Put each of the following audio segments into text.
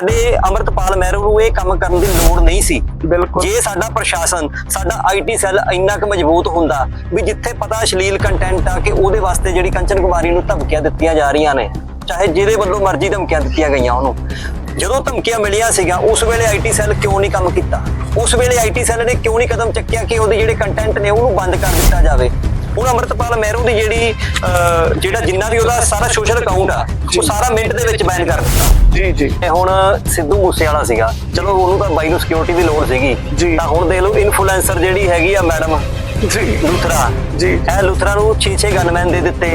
ਸਾਡੇ ਅਮਰਤਪਾਲ ਮਹਿਰੋ ਨੂੰ ਇਹ ਕੰਮ ਕਰਨ ਦੀ ਲੋੜ ਨਹੀਂ ਸੀ। ਬਿਲਕੁਲ। ਜੇ ਸਾਡਾ ਪ੍ਰਸ਼ਾਸਨ ਸਾਡਾ ਆਈਟੀ ਸੈੱਲ ਇੰਨਾ ਕੁ ਮਜ਼ਬੂਤ ਹੁੰਦਾ ਵੀ ਜਿੱਥੇ ਪਤਾ ਅਸ਼ਲੀਲ ਕੰਟੈਂਟ ਆ ਕਿ ਉਹਦੇ ਵਾਸਤੇ ਜਿਹੜੀ ਕੰਚਨ ਕੁਮਾਰੀ ਨੂੰ ਧਮਕੀਆਂ ਦਿੱਤੀਆਂ ਜਾ ਰਹੀਆਂ ਨੇ ਚਾਹੇ ਜਿਹਦੇ ਵੱਲੋਂ ਮਰਜ਼ੀ ਧਮਕੀਆਂ ਦਿੱਤੀਆਂ ਗਈਆਂ ਉਹਨੂੰ। ਜਦੋਂ ਧਮਕੀਆਂ ਮਿਲੀਆਂ ਸੀਗਾ ਉਸ ਵੇਲੇ ਆਈਟੀ ਸੈੱਲ ਕਿਉਂ ਨਹੀਂ ਕੰਮ ਕੀਤਾ? ਉਸ ਵੇਲੇ ਆਈਟੀ ਸੈੱਲ ਨੇ ਕਿਉਂ ਨਹੀਂ ਕਦਮ ਚੱਕਿਆ ਕਿ ਉਹਦੇ ਜਿਹੜੇ ਕੰਟੈਂਟ ਨੇ ਉਹਨੂੰ ਬੰਦ ਕਰ ਦਿੱਤਾ ਜਾਵੇ? ਹੁਣ ਅਮਰਤਪਾਲ ਮਹਿਰੋ ਦੀ ਜਿਹੜੀ ਜਿਹੜਾ ਜਿੰਨਾ ਵੀ ਉਹਦਾ ਸਾਰਾ ਸੋਸ਼ਲ ਅਕਾਊਂਟ ਆ ਉਹ ਸਾਰਾ ਮਿੰਟ ਦੇ ਵਿੱਚ ਬੈਨ ਕਰ ਦਿੱਤਾ। ਜੀ ਜੀ। ਤੇ ਹੁਣ ਸਿੱਧੂ ਮੂਸੇ ਵਾਲਾ ਸੀਗਾ। ਚਲੋ ਉਹਨੂੰ ਤਾਂ ਬਾਈ ਨੂੰ ਸਿਕਿਉਰਿਟੀ ਦੀ ਲੋੜ ਸੀਗੀ। ਤਾਂ ਹੁਣ ਦੇਖ ਲਓ ਇਨਫਲੂਐਂਸਰ ਜਿਹੜੀ ਹੈਗੀ ਆ ਮੈਡਮ ਜੀ। ਲੁਥਰਾ। ਜੀ। ਇਹ ਲੁਥਰਾ ਨੂੰ 6-6 ਗਨਮੈਨ ਦੇ ਦਿੱਤੇ।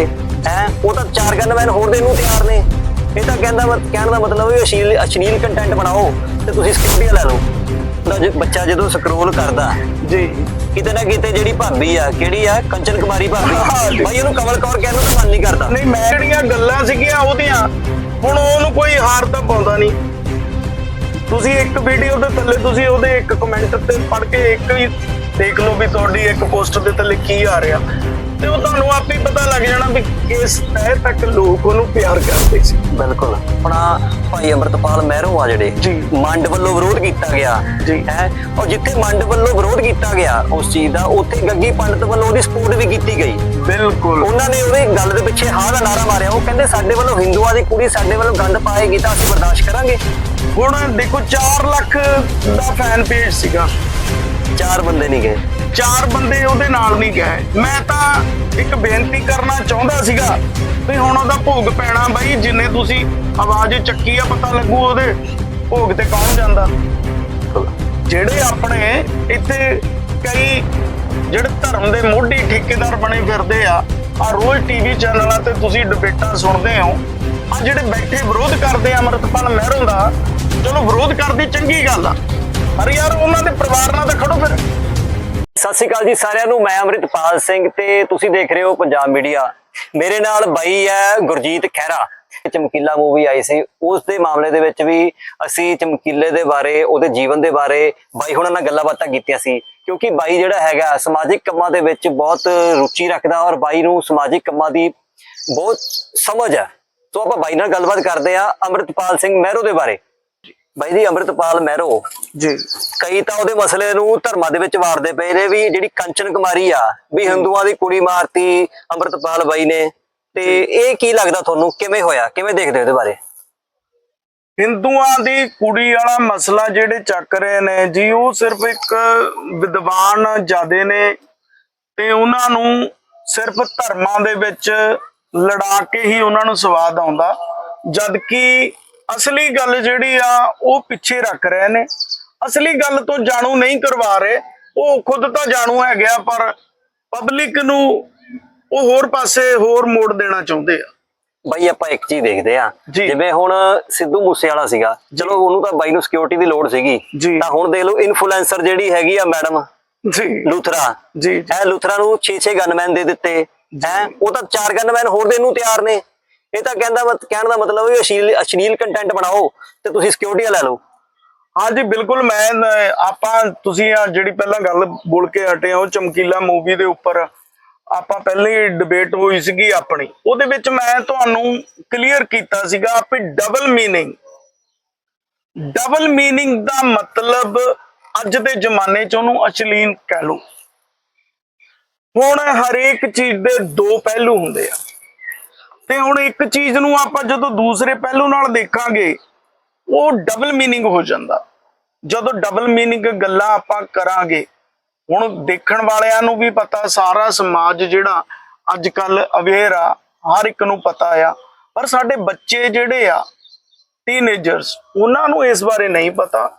ਹੈ ਉਹ ਤਾਂ ਚਾਰ ਗਨਮੈਨ ਹੋਰ ਦੇਣ ਨੂੰ ਤਿਆਰ ਨੇ। ਇਹ ਤਾਂ ਕਹਿੰਦਾ ਕਹਿਣ ਦਾ ਮਤਲਬ ਹੈ ਅਸ਼ਲੀਲ ਅਸ਼ਲੀਲ ਕੰਟੈਂਟ ਬਣਾਓ ਤੇ ਤੁਸੀਂ ਸਿਕਿਉਰਿਟੀ ਲੈ ਲਓ। ਉਹਦਾ ਜ- ਬੱਚਾ ਜਦੋਂ ਸਕਰੋਲ ਕਰਦਾ ਜੀ। ਕਿਤੇ ਨਾ ਕਿਤੇ ਜਿਹੜੀ ਭਾਬੀ ਆ ਕਿਹੜੀ ਆ? ਕੰਚਨ ਕੁਮਾਰੀ ਭਾਬੀ। ਬਾਈ ਉਹਨੂੰ ਕਮਲ ਕੌਰ ਕਹਿਣ ਨੂੰ ਤਾਂ ਮਨ ਨਹੀਂ ਕਰਦਾ। ਨਹੀਂ ਮੈਂ ਜਿਹੜੀਆਂ ਗੱਲਾਂ ਸੀਗੀਆਂ ਉਹਦੀਆਂ? ਹੁਣ ਉਹਨੂੰ ਕੋਈ ਹਾਰ ਤਾਂ ਪਾਉਂਦਾ ਨਹੀਂ। ਤੁਸੀਂ ਇੱਕ ਵੀਡੀਓ ਦੇ ਥੱਲੇ ਤੁਸੀਂ ਉਹਦੇ ਇੱਕ ਕਮੈਂਟ ਤੇ ਪੜ੍ਹ ਕੇ ਇੱਕ ਹੀ ਦੇਖ ਲਓ ਵੀ ਤੁਹਾਡੀ ਇੱਕ ਪੋਸਟ ਦੇ ਥੱਲੇ ਕੀ ਆ ਰਿਹਾ। ਤੇ ਉਹ ਤੁਹਾਨੂੰ ਆਪੇ ਹੀ ਪਤਾ ਲੱਗ ਜਾਣਾ ਵੀ ਕਿਸ ਤਹਿ ਤੱਕ ਲੋਕ ਉਹਨੂੰ ਪਿਆਰ ਕਰਦੇ ਸੀ। ਬਿਲਕੁਲ। ਆਪਣਾ ਭਾਈ ਅਮਰਤਪਾਲ ਮਹਿਰੋ ਆ ਜਿਹੜੇ ਜੀ। ਮੰਡ ਵੱਲੋਂ ਵਿਰੋਧ ਕੀਤਾ ਗਿਆ। ਜੀ। ਹੈ? ਔਰ ਜਿੱਥੇ ਮੰਡ ਵੱਲੋਂ ਵਿਰੋਧ ਕੀਤਾ ਗਿਆ ਉਸ ਚੀਜ਼ ਦਾ ਉੱਥੇ ਗੱਗੀ ਪੰਡਤ ਵੱਲੋਂ ਉਹਦੀ ਸਪੋਰਟ ਵੀ ਕੀਤੀ ਗਈ। ਬਿਲਕੁਲ। ਉਹਨਾਂ ਨੇ ਉਹਦੇ ਗੱਲ ਦੇ ਪਿੱਛੇ ਹਾਂ ਦਾ ਨਾਰਾ ਮਾਰਿਆ। ਉਹ ਕਹਿੰਦੇ ਸਾਡੇ ਵੱਲੋਂ ਹਿੰਦੂਆਂ ਦੀ ਕੁੜੀ ਸਾਡੇ ਵੱਲੋਂ ਗੰਦ ਪਾਏਗੀ ਤਾਂ ਅਸੀਂ ਬਰਦਾਸ਼ਤ ਕਰਾਂਗੇ। ਹੁਣ ਦੇਖੋ 4 ਲੱਖ ਦਾ ਫੈਨ ਪੇਜ ਸੀਗਾ। ਚਾਰ ਬੰਦੇ ਨਹੀਂ ਗਏ। ਚਾਰ ਬੰਦੇ ਉਹਦੇ ਨਾਲ ਨਹੀਂ ਗਏ। ਮੈਂ ਤਾਂ ਇੱਕ ਬੇਨਤੀ ਕਰਨਾ ਚਾਹੁੰਦਾ ਸੀਗਾ ਵੀ ਹੁਣ ਉਹਦਾ ਭੋਗ ਪੈਣਾ ਬਾਈ, ਜਿੰਨੇ ਤੁਸੀਂ ਆਵਾਜ਼ ਚੱਕੀ ਆ, ਪਤਾ ਲੱਗੂ ਉਹਦੇ ਭੋਗ ਤੇ ਕੌਣ ਜਾਂਦਾ। ਜਿਹੜੇ ਆਪਣੇ ਇੱਥੇ ਕਈ ਜਿਹੜੇ ਧਰਮ ਦੇ ਮੋਢੀ ਠੇਕੇਦਾਰ ਬਣੇ ਫਿਰਦੇ ਆ ਆ ਰੋਜ਼ ਟੀਵੀ ਚੈਨਲਾਂ ਤੇ ਤੁਸੀਂ ਡਿਬੇਟਾਂ ਸੁਣਦੇ ਹੋ, ਆ ਜਿਹੜੇ ਬੈਠੇ ਵਿਰੋਧ ਕਰਦੇ ਆ ਅਮਰਤਪਾਲ ਮਹਿਰੋਂ ਦਾ, ਚਲੋ ਵਿਰੋਧ ਕਰਦੀ ਚੰਗੀ ਗੱਲ ਆ, ਪਰ ਯਾਰ ਉਹਨਾਂ ਦੇ ਪਰਿਵਾਰ ਨਾਲ ਤਾਂ ਖੜੋ ਫਿਰ। ਸਤਿ ਸ਼੍ਰੀ ਅਕਾਲ ਜੀ ਸਾਰਿਆਂ ਨੂੰ, ਮੈਂ ਅਮਰਿਤਪਾਲ ਸਿੰਘ ਤੇ ਤੁਸੀਂ ਦੇਖ ਰਹੇ ਹੋ ਪੰਜਾਬ ਮੀਡੀਆ। ਮੇਰੇ ਨਾਲ ਬਾਈ ਹੈ ਗੁਰਜੀਤ ਖਹਿਰਾ। ਚਮਕੀਲਾ ਮੂਵੀ ਆਈ ਸੀ। ਉਸ ਦੇ ਮਾਮਲੇ ਦੇ ਵਿੱਚ ਵੀ ਅਸੀਂ ਚਮਕੀਲੇ ਦੇ ਬਾਰੇ, ਉਹਦੇ ਜੀਵਨ ਦੇ ਬਾਰੇ ਬਾਈ ਹੁਣਾਂ ਨਾਲ ਗੱਲਾਂ ਬਾਤਾਂ ਕੀਤੀਆਂ ਸੀ। ਕਿਉਂਕਿ ਬਾਈ ਜਿਹੜਾ ਹੈਗਾ, ਸਮਾਜਿਕ ਕੰਮਾਂ ਦੇ ਵਿੱਚ ਬਹੁਤ ਰੁਚੀ ਰੱਖਦਾ ਔਰ ਬਾਈ ਨੂੰ ਸਮਾਜਿਕ ਕੰਮਾਂ ਦੀ ਬਹੁਤ ਸਮਝ ਹੈ। ਸੋ ਆਪਾਂ ਬਾਈ ਨਾਲ ਗੱਲਬਾਤ ਕਰਦੇ ਆ ਅਮਰਿਤਪਾਲ ਸਿੰਘ ਮਹਿਰੋ ਦੇ ਬਾਰੇ। ਬਾਈ ਜੀ ਅਮਰਿਤਪਾਲ ਮਹਿਰੋ। ਜੀ। ਕਈ ਤਾਂ ਉਹਦੇ ਮਸਲੇ ਨੂੰ ਧਰਮਾਂ ਦੇ ਵਿੱਚ ਵਾਰਦੇ ਪਏ ਨੇ ਵੀ ਜਿਹੜੀ ਕੰਚਨ ਕੁਮਾਰੀ ਆ ਵੀ ਹਿੰਦੂਆਂ ਦੀ ਕੁੜੀ ਮਾਰਤੀ ਅੰਮ੍ਰਿਤਪਾਲ ਬਾਈ ਨੇ। ਤੇ ਇਹ ਕੀ ਲੱਗਦਾ ਤੁਹਾਨੂੰ? ਕਿਵੇਂ ਹੋਇਆ? ਕਿਵੇਂ ਦੇਖਦੇ ਹੋ ਇਹਦੇ ਬਾਰੇ? ਹਿੰਦੂਆਂ ਦੀ ਕੁੜੀ ਵਾਲਾ ਮਸਲਾ ਜਿਹੜੇ ਚੱਕ ਰਹੇ ਨੇ ਜੀ ਉਹ ਸਿਰਫ ਇੱਕ ਵਿਦਵਾਨ ਜਾਦੇ ਨੇ ਤੇ ਉਹਨਾਂ ਨੂੰ ਸਿਰਫ ਧਰਮਾਂ ਦੇ ਵਿੱਚ ਲੜਾ ਕੇ ਹੀ ਉਹਨਾਂ ਨੂੰ ਸਵਾਦ ਆਉਂਦਾ। ਜਦ ਕਿ ਅਸਲੀ ਗੱਲ ਜਿਹੜੀ ਆ ਉਹ ਪਿੱਛੇ ਰੱਖ ਰਹੇ ਨੇ। ਅਸਲੀ ਗੱਲ ਤੋਂ ਜਾਣੂ ਨਹੀਂ ਕਰਵਾ ਰਹੇ। ਉਹ ਖੁਦ ਤਾਂ ਜਾਣੂ ਹੈਗੇ ਆ ਪਰ ਪਬਲਿਕ ਨੂੰ ਉਹ ਹੋਰ ਪਾਸੇ ਹੋਰ ਮੋੜ ਦੇਣਾ ਚਾਹੁੰਦੇ ਆ। ਬਾਈ ਆਪਾਂ ਇੱਕ ਚੀਜ਼ ਦੇਖਦੇ ਆ। ਜਿਵੇਂ ਹੁਣ ਸਿੱਧੂ ਮੂਸੇ ਵਾਲਾ ਸੀਗਾ ਚਲੋ ਉਹਨੂੰ ਤਾਂ ਬਾਈ ਨੂੰ ਸਿਕਿਉਰਿਟੀ ਦੀ ਲੋੜ ਸੀਗੀ। ਤਾਂ ਹੁਣ ਦੇਖ ਲਓ ਇਨਫਲੂਐਂਸਰ ਜਿਹੜੀ ਹੈਗੀ ਆ ਮੈਡਮ ਜੀ। ਲੂਥਰਾ। ਜੀ। ਇਹ ਲੂਥਰਾ ਨੂੰ 6-6 ਗਨਮੈਨ ਦੇ ਦਿੱਤੇ। ਹੈ ਉਹ ਤਾਂ ਚਾਰ ਗਨਮੈਨ ਹੋਰ ਦੇਣ ਨੂੰ ਤਿਆਰ ਨੇ। ਇਹ ਤਾਂ ਕਹਿੰਦਾ ਮਤ, ਕਹਿਣ ਦਾ ਮਤਲਬ ਹੈ ਅਸ਼ਲੀਲ ਅਸ਼ਲੀਲ ਕੰਟੈਂਟ ਬਣਾਓ ਤੇ ਤੁਸੀਂ ਸਿਕਿਉਰਿਟੀ ਲੈ ਲਓ। ਹਾਂਜੀ, ਬਿਲਕੁਲ, ਮੈਂ ਨ- ਆਪਾਂ, ਤੁਸੀਂ ਆ ਜਿਹੜੀ ਪਹਿਲਾਂ ਗੱਲ ਬੋਲ ਕੇ ਹਟੇ ਹੋ ਚਮਕੀਲਾ ਮੂਵੀ ਦੇ ਉੱਪਰ ਆਪਾਂ ਪਹਿਲੇ ਡਿਬੇਟ ਹੋਈ ਸੀਗੀ ਆਪਣੀ। ਉਹਦੇ ਵਿੱਚ ਮੈਂ ਤੁਹਾਨੂੰ ਕਲੀਅਰ ਕੀਤਾ ਸੀਗਾ ਵੀ ਡਬਲ ਮੀਨਿੰਗ ਡਬਲ ਮੀਨਿੰਗ ਦਾ ਮਤਲਬ ਅੱਜ ਦੇ ਜ਼ਮਾਨੇ 'ਚ ਉਹਨੂੰ ਅਸ਼ਲੀਲ ਕਹਿ ਲਓ। ਹੁਣ ਹਰੇਕ ਚੀਜ਼ ਦੇ ਦੋ ਪਹਿਲੂ ਹੁੰਦੇ ਆ। ਤੇ ਹੁਣ ਇੱਕ ਚੀਜ਼ ਨੂੰ ਆਪਾਂ ਜਦੋਂ ਦੂਸਰੇ ਪਹਿਲੂ ਨਾਲ ਦੇਖਾਂਗੇ, ਉਹ ਡਬਲ ਮੀਨਿੰਗ ਹੋ ਜਾਂਦਾ। ਜਦੋਂ ਡਬਲ ਮੀਨਿੰਗ ਗੱਲਾਂ ਆਪਾਂ ਕਰਾਂਗੇ, ਹੁਣ ਦੇਖਣ ਵਾਲਿਆਂ ਨੂੰ ਵੀ ਪਤਾ, ਸਾਰਾ ਸਮਾਜ ਜਿਹੜਾ ਅੱਜ ਕੱਲ ਅਵੇਅਰ ਆ ਹਰ ਇੱਕ ਨੂੰ ਪਤਾ ਆ। ਪਰ ਸਾਡੇ ਬੱਚੇ ਜਿਹੜੇ ਆ ਟੀਨੇਜਰਸ ਉਹਨਾਂ ਨੂੰ ਇਸ ਬਾਰੇ ਨਹੀਂ ਪਤਾ।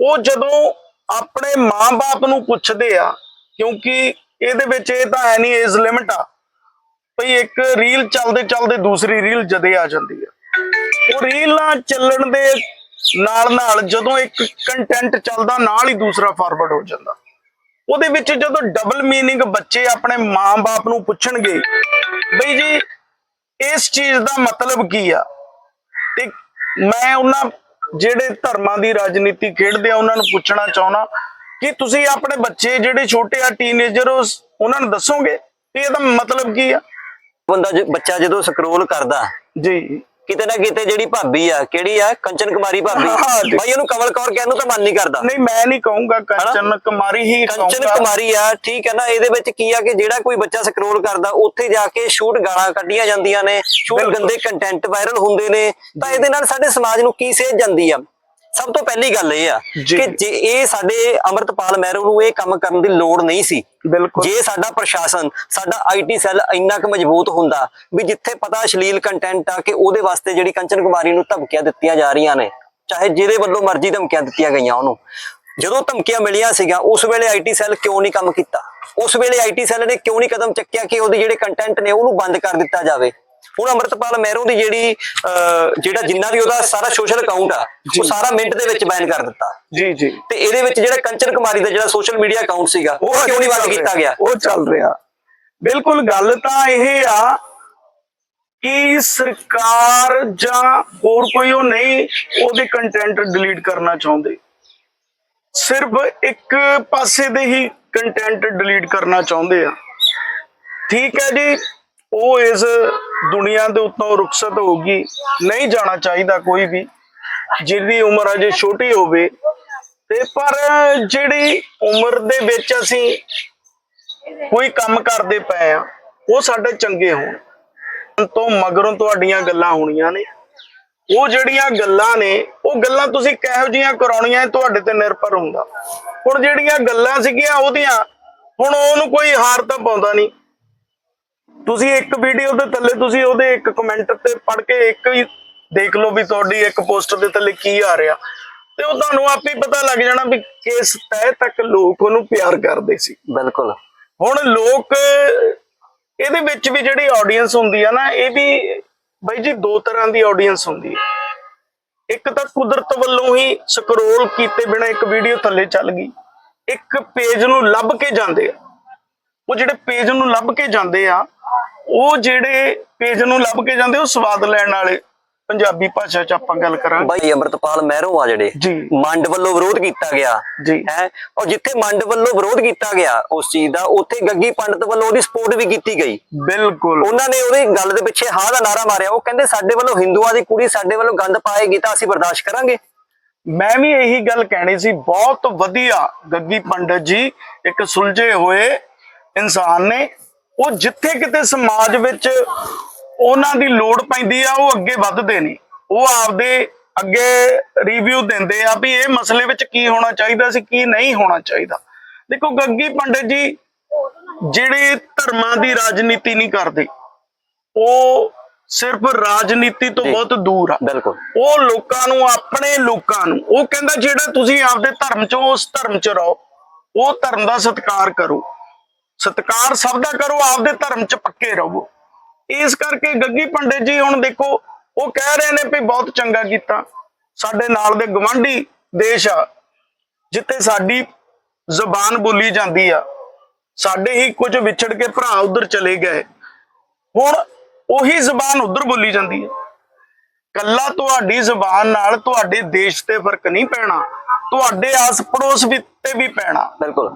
ਉਹ ਜਦੋਂ ਆਪਣੇ ਮਾਂ-ਬਾਪ ਨੂੰ ਪੁੱਛਦੇ ਆ, ਕਿਉਂਕਿ ਇਹਦੇ ਵਿੱਚ ਇਹ ਤਾਂ ਹੈ ਨਹੀਂ ਏਜ ਲਿਮਟ ਆ। ਭਈ ਇੱਕ ਰੀਲ ਚੱਲਦੇ ਚੱਲਦੇ ਦੂਸਰੀ ਰੀਲ ਜਦੇ ਆ ਜਾਂਦੀ ਆ। ਉਹ ਰੀਲਾਂ ਚੱਲਣ ਦੇ ਨਾਲ ਨਾਲ ਜਦੋਂ ਇੱਕ ਕੰਟੈਂਟ ਚੱਲਦਾ, ਨਾਲ ਹੀ ਦੂਸਰਾ ਫਾਰਵਰਡ ਹੋ ਜਾਂਦਾ। ਉਹਦੇ ਵਿੱਚ ਜਦੋਂ ਡਬਲ ਮੀਨਿੰਗ ਬੱਚੇ ਆਪਣੇ ਮਾਂ-ਬਾਪ ਨੂੰ ਪੁੱਛਣਗੇ ਬਈ ਜੀ, ਇਸ ਚੀਜ਼ ਦਾ ਮਤਲਬ ਕੀ ਆ? ਤੇ ਮੈਂ ਉਹਨਾਂ ਜਿਹੜੇ ਧਰਮਾਂ ਦੀ ਰਾਜਨੀਤੀ ਖੇਡਦੇ ਆ, ਉਹਨਾਂ ਨੂੰ ਪੁੱਛਣਾ ਚਾਹੁੰਦਾ ਕਿ ਤੁਸੀਂ ਆਪਣੇ ਬੱਚੇ ਜਿਹੜੇ ਛੋਟੇ ਆ ਟੀਨੇਜਰ ਉਹਨਾਂ ਨੂੰ ਦੱਸੋਗੇ ਕਿ ਇਹਦਾ ਮਤਲਬ ਕੀ ਆ? ਬੰਦਾ ਜ- ਬੱਚਾ ਜਦੋਂ ਸਕਰੋਲ ਕਰਦਾ ਜੀ। ਕਿਤੇ ਨਾ ਕਿਤੇ ਜਿਹੜੀ ਭਾਬੀ ਆ ਕਿਹੜੀ ਆ? ਕੰਚਨ ਕੁਮਾਰੀ ਭਾਬੀ। ਬਾਈ ਉਹਨੂੰ ਕਮਲ ਕੌਰ ਕਹਿਣ ਨੂੰ ਤਾਂ ਮਨ ਨਹੀਂ ਕਰਦਾ। ਨਹੀਂ ਮੈਂ ਨਹੀਂ ਕਹੂੰਗਾ ਕੰਚਨ ਕੁਮਾਰੀ ਹੀ ਕੰਚਨ ਕੁਮਾਰੀ ਆ ਠੀਕ ਹੈ ਨਾ ਇਹਦੇ ਵਿੱਚ ਕੀ ਆ ਕਿ ਜਿਹੜਾ ਕੋਈ ਬੱਚਾ ਸਕਰੋਲ ਕਰਦਾ ਉੱਥੇ ਜਾ ਕੇ ਸ਼ੂਟ ਗਾਲਾਂ ਕੱਢੀਆਂ ਜਾਂਦੀਆਂ ਨੇ ਸ਼ੂਟ। ਗੰਦੇ ਕੰਟੈਂਟ ਵਾਇਰਲ ਹੁੰਦੇ ਨੇ ਤਾਂ ਇਹਦੇ ਨਾਲ ਸਾਡੇ ਸਮਾਜ ਨੂੰ ਕੀ ਸੇਧ ਜਾਂਦੀ ਆ? ਸਭ ਤੋਂ ਪਹਿਲੀ ਗੱਲ ਇਹ ਆ। ਕਿ ਜੇ ਇਹ ਸਾਡੇ ਅਮਰਤਪਾਲ ਮਹਿਰੋ ਨੂੰ ਇਹ ਕੰਮ ਕਰਨ ਦੀ ਲੋੜ ਨਹੀਂ ਸੀ ਬਿਲਕੁਲ। ਜੇ ਸਾਡਾ ਪ੍ਰਸ਼ਾਸਨ ਸਾਡਾ ਆਈਟੀ ਸੈੱਲ ਇੰਨਾ ਕੁ ਮਜ਼ਬੂਤ ਹੁੰਦਾ ਵੀ ਜਿੱਥੇ ਪਤਾ ਅਸ਼ਲੀਲ ਕੰਟੈਂਟ ਆ ਕਿ ਉਹਦੇ ਵਾਸਤੇ ਜਿਹੜੀ ਕੰਚਨ ਕੁਮਾਰੀ ਨੂੰ ਧਮਕੀਆਂ ਦਿੱਤੀਆਂ ਜਾ ਰਹੀਆਂ ਨੇ ਚਾਹੇ ਜਿਹਦੇ ਵੱਲੋਂ ਮਰਜ਼ੀ ਧਮਕੀਆਂ ਦਿੱਤੀਆਂ ਗਈਆਂ ਉਹਨੂੰ ਜਦੋਂ ਧਮਕੀਆਂ ਮਿਲੀਆਂ ਸੀਗੀਆਂ ਉਸ ਵੇਲੇ ਆਈਟੀ ਸੈੱਲ ਕਿਉਂ ਨਹੀਂ ਕੰਮ ਕੀਤਾ? ਉਸ ਵੇਲੇ ਆਈਟੀ ਸੈੱਲ ਨੇ ਕਿਉਂ ਨਹੀਂ ਕਦਮ ਚੱਕਿਆ ਕਿ ਉਹਦੇ ਜਿਹੜੇ ਕੰਟੈਂਟ ਨੇ ਉਹਨੂੰ ਬੰਦ ਕਰ ਦਿੱਤਾ ਜਾਵੇ? ਹੁਣ ਅਮਰਤਪਾਲ ਮਹਿਰੋ ਦੀ ਜਿਹੜੀ ਜਿਹੜਾ ਜਿੰਨਾ ਵੀ ਉਹਦਾ ਸਾਰਾ ਸੋਸ਼ਲ ਅਕਾਊਂਟ ਆ ਉਹ ਸਾਰਾ ਮਿੰਟ ਦੇ ਵਿੱਚ ਬੈਨ ਕਰ ਦਿੱਤਾ। ਜੀ ਜੀ। ਤੇ ਇਹਦੇ ਵਿੱਚ ਜਿਹੜਾ ਕੰਚਨ ਕੁਮਾਰੀ ਦਾ ਜਿਹੜਾ ਸੋਸ਼ਲ ਮੀਡੀਆ ਅਕਾਊਂਟ ਸੀਗਾ ਉਹ ਕਿਉਂ ਨਹੀਂ ਬੰਦ ਕੀਤਾ। ਗਿਆ? ਉਹ ਚੱਲ ਰਿਹਾ। ਬਿਲਕੁਲ ਗੱਲ ਤਾਂ ਇਹ ਆ ਕਿ ਸਰਕਾਰ ਜਾਂ ਹੋਰ ਕੋਈ ਉਹ ਨਹੀਂ ਉਹਦੇ ਕੰਟੈਂਟ ਡਿਲੀਟ ਕਰਨਾ ਚਾਹੁੰਦੇ। ਸਿਰਫ ਇੱਕ ਪਾਸੇ ਦੇ ਹੀ ਕੰਟੈਂਟ ਡਿਲੀਟ ਕਰਨਾ ਚਾਹੁੰਦੇ ਆ। ਠੀਕ ਹੈ ਜੀ ਉਹ ਇਸ ਦੁਨੀਆ ਦੇ ਉੱਤੋਂ ਰੁਖਸਤ ਹੋਗੀ ਨਹੀਂ ਜਾਣਾ ਚਾਹੀਦਾ ਕੋਈ ਵੀ। ਜਿਹਦੀ ਉਮਰ ਅਜੇ ਛੋਟੀ ਹੋਵੇ। ਤੇ ਪਰ ਜਿਹੜੀ ਉਮਰ ਦੇ ਵਿੱਚ ਅਸੀਂ ਕੋਈ ਕੰਮ ਕਰਦੇ ਪਏ ਆ, ਉਹ ਸਾਡੇ ਚੰਗੇ ਹੋਣ। ਤੋਂ ਮਗਰੋਂ ਤੁਹਾਡੀਆਂ ਗੱਲਾਂ ਹੋਣੀਆਂ ਨੇ। ਉਹ ਜਿਹੜੀਆਂ ਗੱਲਾਂ ਨੇ, ਉਹ ਗੱਲਾਂ ਤੁਸੀਂ ਕਿਹੋ ਜੀਆਂ ਕਰਾਉਣੀਆਂ ਤੁਹਾਡੇ ਤੇ ਨਿਰਭਰ ਹੁੰਦਾ। ਹੁਣ ਜਿਹੜੀਆਂ ਗੱਲਾਂ ਸੀਗੀਆਂ ਉਹਦੀਆਂ, ਹੁਣ ਉਹਨੂੰ ਕੋਈ ਹਾਰ ਤਾਂ ਪਾਉਂਦਾ ਨਹੀਂ। ਤੁਸੀਂ ਇੱਕ ਵੀਡੀਓ ਦੇ ਥੱਲੇ ਤੁਸੀਂ ਉਹਦੇ ਇੱਕ ਕਮੈਂਟ ਤੇ ਪੜ ਕੇ ਇੱਕ ਹੀ ਦੇਖ ਲਓ ਵੀ ਤੁਹਾਡੀ ਇੱਕ ਪੋਸਟ ਦੇ ਥੱਲੇ ਕੀ ਆ ਰਿਹਾ। ਤੇ ਉਹ ਤੁਹਾਨੂੰ ਆਪੇ ਪਤਾ ਲੱਗ ਜਾਣਾ ਵੀ ਕਿਸ ਤਹਿ ਤੱਕ ਲੋਕ ਉਹਨੂੰ ਪਿਆਰ ਕਰਦੇ ਸੀ। ਬਿਲਕੁਲ। ਹੁਣ ਲੋਕ ਇਹਦੇ ਵਿੱਚ ਵੀ ਜਿਹੜੀ ਆਡੀਅנס ਹੁੰਦੀ ਆ ਨਾ ਇਹ ਵੀ ਬਾਈ ਜੀ ਦੋ ਤਰ੍ਹਾਂ ਦੀ ਆਡੀਅנס ਹੁੰਦੀ ਹੈ ਇੱਕ ਤਾਂ ਕੁਦਰਤ ਵੱਲੋਂ ਹੀ ਸਕਰੋਲ ਕੀਤੇ ਬਿਨਾ ਇੱਕ ਵੀਡੀਓ ਥੱਲੇ ਚੱਲ ਗਈ। ਇੱਕ ਪੇਜ ਨੂੰ ਲੱਭ ਕੇ ਜਾਂਦੇ ਆ। ਉਹ ਜਿਹੜੇ ਪੇਜ ਨੂੰ ਲੱਭ ਕੇ ਜਾਂਦੇ ਆ ਉਹ ਜਿਹੜੇ ਪੇਜ ਨੂੰ ਲੱਭ ਕੇ ਜਾਂਦੇ ਉਹ ਸਵਾਦ ਲੈਣ ਵਾਲੇ ਪੰਜਾਬੀ ਭਾਸ਼ਾ 'ਚ ਆਪਾਂ ਗੱਲ ਕਰਾਂਗੇ। ਬਾਈ ਅਮਰਤਪਾਲ ਮਹਿਰੋ ਆ ਜਿਹੜੇ। ਮੰਡ ਵੱਲੋਂ ਵਿਰੋਧ ਕੀਤਾ ਗਿਆ। ਹੈ ਔਰ ਜਿੱਥੇ ਮੰਡ ਵੱਲੋਂ ਵਿਰੋਧ ਕੀਤਾ ਗਿਆ ਉਸ ਚੀਜ਼ ਦਾ ਉੱਥੇ ਗੱਗੀ ਪੰਡਤ ਵੱਲੋਂ ਉਹਦੀ ਸਪੋਰਟ ਵੀ ਕੀਤੀ ਗਈ। ਬਿਲਕੁਲ। ਉਹਨਾਂ ਨੇ ਉਹਦੀ ਗੱਲ ਦੇ ਪਿੱਛੇ ਹਾਂ ਦਾ ਨਾਰਾ ਮਾਰਿਆ। ਉਹ ਕਹਿੰਦੇ ਸਾਡੇ ਵੱਲੋਂ ਹਿੰਦੂਆਂ ਦੀ ਕੁੜੀ ਸਾਡੇ ਵੱਲੋਂ ਗੰਦ ਪਾਏਗੀ ਤਾਂ ਅਸੀਂ ਬਰਦਾਸ਼ਤ ਕਰਾਂਗੇ। ਮੈਂ ਵੀ ਇਹੀ ਗੱਲ ਕਹਿਣੀ ਸੀ ਬਹੁਤ ਵਧੀਆ ਗੱਗੀ ਪੰਡਤ ਜੀ ਇੱਕ ਸੁਲਝੇ ਹੋਏ ਇਨਸਾਨ ਨੇ। ਉਹ ਜਿੱਥੇ ਕਿਤੇ ਸਮਾਜ ਵਿੱਚ ਉਹਨਾਂ ਦੀ ਲੋੜ ਪੈਂਦੀ ਆ ਉਹ ਅੱਗੇ ਵੱਧਦੇ ਨੇ। ਉਹ ਆਪਦੇ ਅੱਗੇ ਰਿਵਿਊ ਦਿੰਦੇ ਆ ਵੀ ਇਹ ਮਸਲੇ ਵਿੱਚ ਕੀ ਹੋਣਾ ਚਾਹੀਦਾ ਸੀ ਕੀ ਨਹੀਂ ਹੋਣਾ ਚਾਹੀਦਾ। ਦੇਖੋ ਗੱਗੀ ਪੰਡਤ ਜੀ ਜਿਹੜੇ ਧਰਮਾਂ ਦੀ ਰਾਜਨੀਤੀ ਨਹੀਂ ਕਰਦੇ ਉਹ ਸਿਰਫ ਰਾਜਨੀਤੀ ਤੋਂ ਬਹੁਤ ਦੂਰ ਆ। ਬਿਲਕੁਲ। ਉਹ ਲੋਕਾਂ ਨੂੰ ਆਪਣੇ ਲੋਕਾਂ ਨੂੰ ਉਹ ਕਹਿੰਦਾ ਜਿਹੜਾ ਤੁਸੀਂ ਆਪਦੇ ਧਰਮ ਚੋਂ ਉਸ ਧਰਮ ਚ ਰਹੋ ਉਹ ਧਰਮ ਦਾ ਸਤਿਕਾਰ ਕਰੋ। ਸਤਿਕਾਰ ਸਭ ਦਾ ਕਰੋ, ਆਪਦੇ ਧਰਮ ਚ ਪੱਕੇ ਰਹੋ। ਇਸ ਕਰਕੇ ਗੱਗੀ ਪੰਡਿਤ ਜੀ ਹੁਣ ਦੇਖੋ, ਉਹ ਕਹਿ ਰਹੇ ਨੇ ਵੀ ਬਹੁਤ ਚੰਗਾ ਕੀਤਾ। ਸਾਡੇ ਨਾਲ ਦੇ ਗਵੰਡੀ ਦੇਸ਼ ਆ, ਜਿੱਥੇ ਸਾਡੀ ਜ਼ੁਬਾਨ ਬੋਲੀ ਜਾਂਦੀ ਆ, ਸਾਡੇ ਹੀ ਕੁਝ ਵਿਛੜ ਕੇ ਭਰਾ ਉਧਰ ਚਲੇ ਗਏ। ਹੁਣ ਉਹੀ ਜ਼ੁਬਾਨ ਉਧਰ ਬੋਲੀ ਜਾਂਦੀ ਹੈ ਕੱਲਾ ਤੁਹਾਡੀ ਜ਼ੁਬਾਨ ਨਾਲ ਤੁਹਾਡੇ ਦੇਸ਼ ਤੇ ਫ਼ਰਕ ਨਹੀਂ ਪੈਣਾ। ਤੁਹਾਡੇ ਆਸ ਪੜੋਸ ਵੀ ਤੇ ਵੀ ਪੈਣਾ। ਬਿਲਕੁਲ।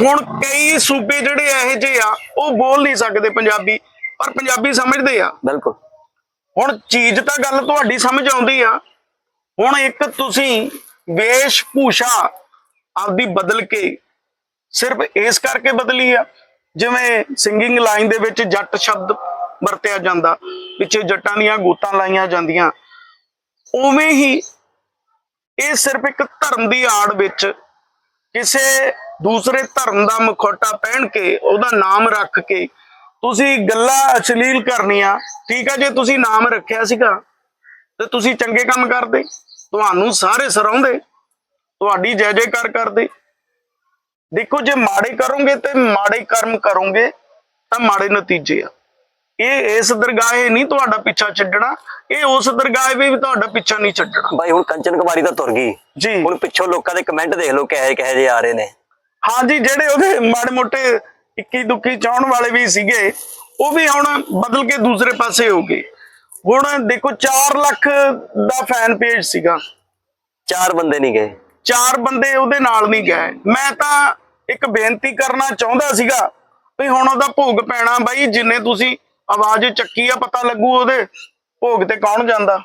ਹੁਣ ਕਈ ਸੂਬੇ ਜਿਹੜੇ ਇਹੋ ਜਿਹੇ ਆ ਉਹ ਬੋਲ ਨਹੀਂ ਸਕਦੇ ਪੰਜਾਬੀ ਪਰ ਪੰਜਾਬੀ ਸਮਝਦੇ ਆ। ਬਿਲਕੁਲ। ਹੁਣ ਚੀਜ਼ ਤਾਂ ਗੱਲ ਤੁਹਾਡੀ ਸਮਝ ਆਉਂਦੀ ਆ। ਹੁਣ ਇੱਕ ਤੁਸੀਂ ਵੇਸ਼ ਭੂਸ਼ਾ ਆਪਦੀ ਬਦਲ ਕੇ ਸਿਰਫ ਇਸ ਕਰਕੇ ਬਦਲੀ ਆ ਜਿਵੇਂ ਸਿੰਗਿੰਗ ਲਾਈਨ ਦੇ ਵਿੱਚ ਜੱਟ ਸ਼ਬਦ ਵਰਤਿਆ ਜਾਂਦਾ ਪਿੱਛੇ ਜੱਟਾਂ ਦੀਆਂ ਗੋਤਾਂ ਲਾਈਆਂ ਜਾਂਦੀਆਂ। ਉਵੇਂ ਹੀ ਇਹ ਸਿਰਫ ਇੱਕ ਧਰਮ ਦੀ ਆੜ ਵਿੱਚ ਕਿਸੇ ਦੂਸਰੇ ਧਰਮ ਦਾ ਮੁਖੌਟਾ ਪਹਿਨ ਕੇ ਉਹਦਾ ਨਾਮ ਰੱਖ ਕੇ ਤੁਸੀਂ ਗੱਲਾਂ ਅਸ਼ਲੀਲ ਕਰਨੀਆਂ, ਠੀਕ ਆ, ਜੇ ਤੁਸੀਂ ਨਾਮ ਰੱਖਿਆ ਸੀਗਾ, ਤੇ ਤੁਸੀਂ ਚੰਗੇ ਕੰਮ ਕਰਦੇ, ਤੁਹਾਨੂੰ ਸਾਰੇ ਸਰਾਉਂਦੇ, ਤੁਹਾਡੀ ਜੈ ਜੈਕਾਰ ਕਰਦੇ। ਦੇਖੋ, ਜੇ ਮਾੜੇ ਕਰੋਗੇ ਤੇ ਮਾੜੇ ਕਰਮ ਕਰੋਗੇ, ਤਾਂ ਮਾੜੇ ਨਤੀਜੇ ਆ। ਇਹ ਇਸ ਦਰਗਾਹੇ ਨਹੀਂ ਤੁਹਾਡਾ ਪਿੱਛਾ ਛੱਡਣਾ ਇਹ ਉਸ ਦਰਗਾਹੇ ਵੀ ਵੀ ਪਿੱਛਾ ਨਹੀਂ ਛੱਡਣਾ। ਬਾਈ ਹੁਣ ਕੰਚਨ ਕੁਮਾਰੀ ਤਾਂ ਤੁਰ ਗਈ। ਜੀ। ਹੁਣ ਪਿੱਛੋਂ ਲੋਕਾਂ ਦੇ ਕਮੈਂਟ ਦੇਖ ਲਓ ਕਿਹੇ ਕਿਹੇ ਜਿਹੇ ਆ ਰਹੇ ਨੇ। ਹਾਂਜੀ ਜਿਹੜੇ ਉਹਦੇ ਮਾੜੇ ਮੋਟੇ ਇੱਕੀ ਦੁੱਕੀ ਚਾਹਣ ਵਾਲੇ ਵੀ ਸੀਗੇ ਉਹ ਵੀ ਹੁਣ ਬਦਲ ਕੇ ਦੂਸਰੇ ਪਾਸੇ ਹੋ ਗਏ। ਹੁਣ ਦੇਖੋ 4 ਲੱਖ ਦਾ ਫੈਨ ਪੇਜ ਸੀਗਾ। ਚਾਰ ਬੰਦੇ ਨਹੀਂ ਗਏ। ਚਾਰ ਬੰਦੇ ਉਹਦੇ ਨਾਲ ਨਹੀਂ ਗਏ। ਮੈਂ ਤਾਂ ਇੱਕ ਬੇਨਤੀ ਕਰਨਾ ਚਾਹੁੰਦਾ ਸੀਗਾ ਵੀ ਹੁਣ ਉਹਦਾ ਭੋਗ ਪੈਣਾ ਬਾਈ ਜਿੰਨੇ ਤੁਸੀਂ ਆਵਾਜ਼ ਚੱਕੀ ਆ ਪਤਾ ਲੱਗੂ ਉਹਦੇ ਭੋਗ ਤੇ ਕੌਣ ਜਾਂਦਾ।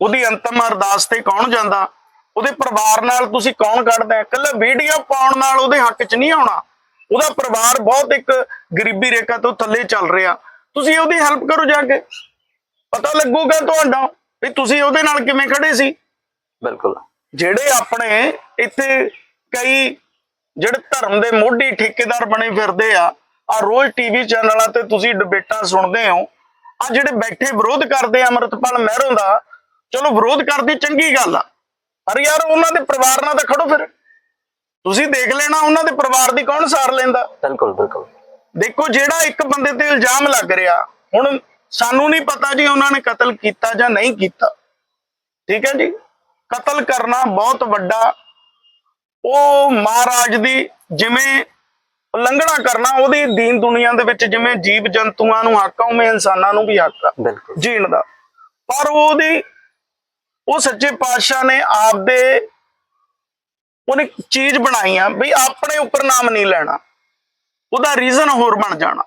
ਉਹਦੀ ਅੰਤਮ ਅਰਦਾਸ ਤੇ ਕੌਣ ਜਾਂਦਾ। ਉਹਦੇ ਪਰਿਵਾਰ ਨਾਲ ਤੁਸੀਂ ਕੌਣ ਕੱਢਦੇ ਆ ਕੱਲਾ ਵੀਡੀਓ ਪਾਉਣ ਨਾਲ ਉਹਦੇ ਹੱਕ 'ਚ ਨਹੀਂ ਆਉਣਾ। ਉਹਦਾ ਪਰਿਵਾਰ ਬਹੁਤ ਇੱਕ ਗਰੀਬੀ ਰੇਖਾ ਤੋਂ ਥੱਲੇ ਚੱਲ ਰਿਹਾ। ਤੁਸੀਂ ਉਹਦੀ ਹੈਲਪ ਕਰੋ ਜਾ ਕੇ। ਪਤਾ ਲੱਗੂਗਾ ਤੁਹਾਡਾ ਵੀ ਤੁਸੀਂ ਉਹਦੇ ਨਾਲ ਕਿਵੇਂ ਖੜੇ ਸੀ। ਬਿਲਕੁਲ। ਜਿਹੜੇ ਆਪਣੇ ਇੱਥੇ ਕਈ ਜਿਹੜੇ ਧਰਮ ਦੇ ਮੋਢੀ ਠੇਕੇਦਾਰ ਬਣੇ ਫਿਰਦੇ ਆ ਆ ਰੋਜ਼ ਟੀਵੀ ਚੈਨਲਾਂ ਤੇ ਤੁਸੀਂ ਡਿਬੇਟਾਂ ਸੁਣਦੇ ਹੋ ਆ ਜਿਹੜੇ ਬੈਠੇ ਵਿਰੋਧ ਕਰਦੇ ਅਮਰਤਪਾਲ ਮਹਿਰੋਂ ਦਾ ਚਲੋ ਵਿਰੋਧ ਕਰਦੀ ਚੰਗੀ ਗੱਲ ਆ ਪਰ ਯਾਰ ਉਹਨਾਂ ਦੇ ਪਰਿਵਾਰ ਨਾਲ ਤਾਂ ਖੜੋ ਫਿਰ। ਤੁਸੀਂ ਦੇਖ ਲੈਣਾ ਉਹਨਾਂ ਦੇ ਪਰਿਵਾਰ ਦੀ ਕੌਣ ਸਾਰ ਲੈਂਦਾ। ਬਿਲਕੁਲ ਬਿਲਕੁਲ। ਦੇਖੋ ਜਿਹੜਾ ਇੱਕ ਬੰਦੇ ਤੇ ਇਲਜ਼ਾਮ ਲੱਗ ਰਿਹਾ ਹੁਣ ਸਾਨੂੰ ਨਹੀਂ ਪਤਾ ਜੀ ਉਹਨਾਂ ਨੇ ਕਤਲ ਕੀਤਾ ਜਾਂ ਨਹੀਂ ਕੀਤਾ। ਠੀਕ ਹੈ ਜੀ? ਕਤਲ ਕਰਨਾ ਬਹੁਤ ਵੱਡਾ ਉਹ ਮਹਾਰਾਜ ਦੀ ਜਿਵੇਂ ਉਲੰਘਣਾ ਕਰਨਾ ਉਹਦੀ ਦੀਨ ਦੁਨੀਆ ਦੇ ਵਿੱਚ ਜਿਵੇਂ ਜੀਵ ਜੰਤੂਆਂ ਨੂੰ ਹੱਕ ਆ ਉਵੇਂ ਇਨਸਾਨਾਂ ਨੂੰ ਵੀ ਹੱਕ ਆ ਬਿਲਕੁਲ। ਜੀਣ ਦਾ। ਪਰ ਉਹਦੀ ਉਹ ਸੱਚੇ ਪਾਤਸ਼ਾਹ ਨੇ ਆਪਦੇ ਉਹਨੇ ਚੀਜ਼ ਬਣਾਈ ਆ ਵੀ ਆਪਣੇ ਉੱਪਰ ਨਾਮ ਨਹੀਂ ਲੈਣਾ। ਉਹਦਾ ਰੀਜ਼ਨ ਹੋਰ ਬਣ ਜਾਣਾ।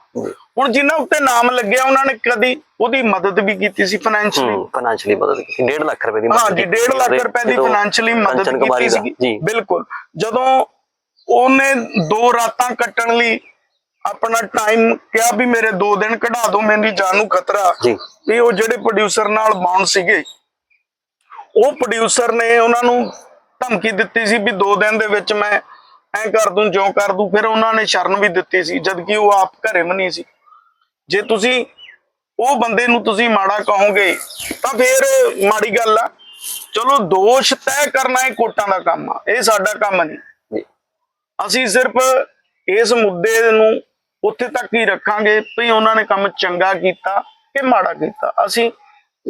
ਹੁਣ ਜਿਨ੍ਹਾਂ ਉੱਤੇ ਨਾਮ ਲੱਗਿਆ ਉਹਨਾਂ ਨੇ ਕਦੀ ਉਹਦੀ ਮਦਦ ਵੀ ਕੀਤੀ ਸੀ ਫਾਈਨੈਂਸ਼ੀਅਲੀ ਹੂੰ ਫਾਈਨੈਂਸ਼ੀਅਲੀ ਮਦਦ ਕੀਤੀ। 1.5 ਲੱਖ ਰੁਪਏ ਦੀ ਮਦਦ ਜੀ ਕੀਤੀ 1.5 ਲੱਖ ਰੁਪਏ ਦੀ ਜਦੋਂ ਫਾਈਨੈਂਸ਼ੀਅਲੀ ਮਦਦ ਕੀਤੀ ਸੀ ਬਿਲਕੁਲ। ਜਦੋਂ ਉਹਨੇ ਦੋ ਰਾਤਾਂ ਕੱਟਣ ਲਈ ਆਪਣਾ ਟਾਈਮ ਕਿਹਾ ਵੀ ਮੇਰੇ ਦੋ ਦਿਨ ਕਢਾ ਦਿਓ ਮੇਰੀ ਜਾਨ ਨੂੰ ਖਤਰਾ ਵੀ ਉਹ ਜਿਹੜੇ ਪ੍ਰੋਡਿਊਸਰ ਨਾਲ ਬਾਉਂਡ ਸੀਗੇ ਉਹ ਪ੍ਰੋਡਿਊਸਰ ਨੇ ਉਹਨਾਂ ਨੂੰ ਧਮਕੀ ਦਿੱਤੀ ਸੀ ਵੀ ਦੋ ਦਿਨ ਦੇ ਵਿੱਚ ਮੈਂ ਐ ਕਰ ਦੂੰ ਜਿਉਂ ਕਰ ਦੂੰ ਫਿਰ ਉਹਨਾਂ ਨੇ ਸ਼ਰਨ ਵੀ ਦਿੱਤੀ ਸੀ ਜਦ ਕਿ ਉਹ ਆਪ ਘਰੇ ਵੀ ਨਹੀਂ ਸੀ। ਜੇ ਤੁਸੀਂ ਉਹ ਬੰਦੇ ਨੂੰ ਤੁਸੀਂ ਮਾੜਾ ਕਹੋਗੇ ਤਾਂ ਫਿਰ ਮਾੜੀ ਗੱਲ ਆ। ਚਲੋ ਦੋਸ਼ ਤੈਅ ਕਰਨਾ ਇਹ ਕੋਰਟਾਂ ਦਾ ਕੰਮ ਆ ਇਹ ਸਾਡਾ ਕੰਮ ਨਹੀਂ। ਅਸੀਂ ਸਿਰਫ ਇਸ ਮੁੱਦੇ ਨੂੰ ਉੱਥੇ ਤੱਕ ਹੀ ਰੱਖਾਂਗੇ ਵੀ ਉਹਨਾਂ ਨੇ ਕੰਮ ਚੰਗਾ ਕੀਤਾ ਕਿ ਮਾੜਾ ਕੀਤਾ। ਅਸੀਂ